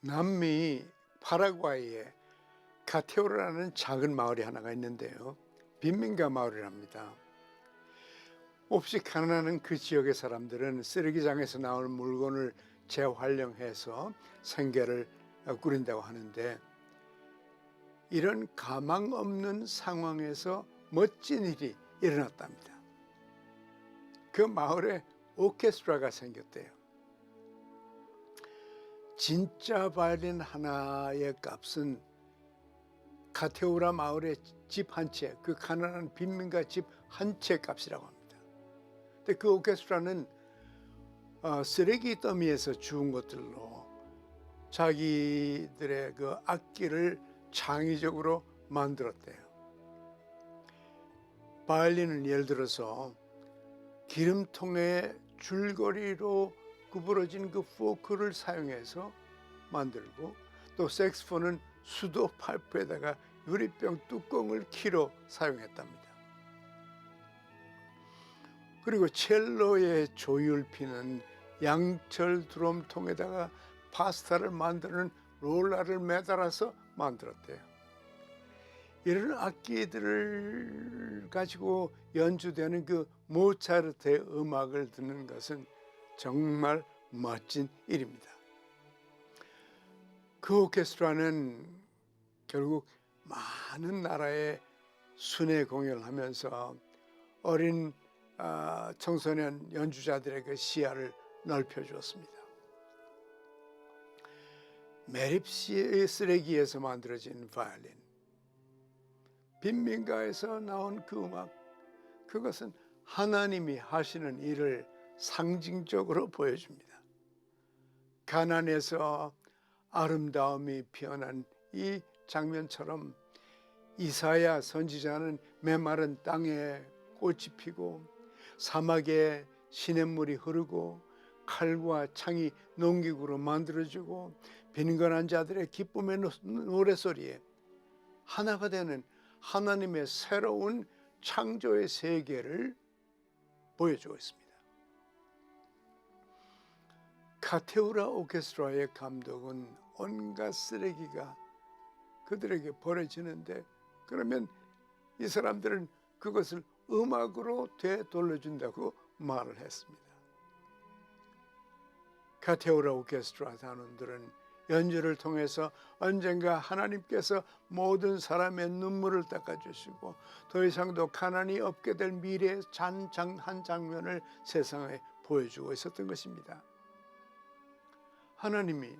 남미 파라과이에 카테오라는 작은 마을이 하나가 있는데요. 빈민가 마을이랍니다. 몹시 가난한 그 지역의 사람들은 쓰레기장에서 나오는 물건을 재활용해서 생계를 꾸린다고 하는데 이런 가망 없는 상황에서 멋진 일이 일어났답니다. 그 마을에 오케스트라가 생겼대요. 진짜 바이올린 하나의 값은 카테오라 마을의 집 한 채, 그 가난한 빈민가 집 한 채 값이라고 합니다. 근데 그 오케스트라는 어, 쓰레기 더미에서 주운 것들로 자기들의 그 악기를 창의적으로 만들었대요. 바이올린은 예를 들어서 기름통에 줄거리로 구부러진 그 포크를 사용해서 만들고 또 색스폰은 수도 파이프에다가 유리병 뚜껑을 키로 사용했답니다. 그리고 첼로의 조율피는 양철 드럼통에다가 파스타를 만드는 롤라를 매달아서 만들었대요. 이런 악기들을 가지고 연주되는 그 모차르트의 음악을 듣는 것은 정말 멋진 일입니다. 그 오케스트라는 결국 많은 나라의 순회 공연을 하면서 어린 아, 청소년 연주자들의 그 시야를 넓혀 주었습니다. 메립시의 쓰레기에서 만들어진 바이올린, 빈민가에서 나온 그 음악, 그것은 하나님이 하시는 일을 상징적으로 보여줍니다. 가난에서 아름다움이 피어난 이 장면처럼 이사야 선지자는 메마른 땅에 꽃이 피고 사막에 시냇물이 흐르고 칼과 창이 농기구로 만들어지고 빈건한 자들의 기쁨의 노래소리에 하나가 되는 하나님의 새로운 창조의 세계를 보여주고 있습니다. 카테우라 오케스트라의 감독은 온갖 쓰레기가 그들에게 버려지는데 그러면 이 사람들은 그것을 음악으로 되돌려준다고 말을 했습니다. 카테오라 오케스트라 단원들은 연주를 통해서 언젠가 하나님께서 모든 사람의 눈물을 닦아주시고 더 이상도 가난이 없게 될 미래의 잔한 장면을 세상에 보여주고 있었던 것입니다. 하나님이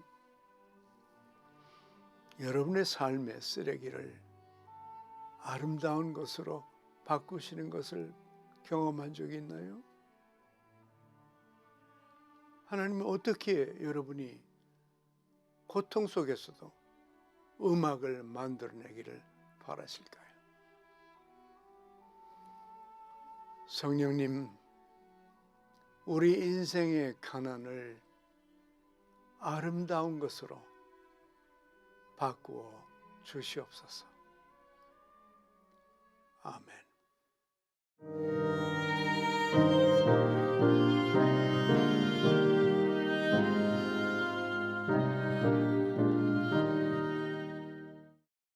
여러분의 삶의 쓰레기를 아름다운 것으로 바꾸시는 것을 경험한 적이 있나요? 하나님은 어떻게 여러분이 고통 속에서도 음악을 만들어내기를 바라실까요? 성령님, 우리 인생의 가난을 아름다운 것으로 바꾸어 주시옵소서. 아멘.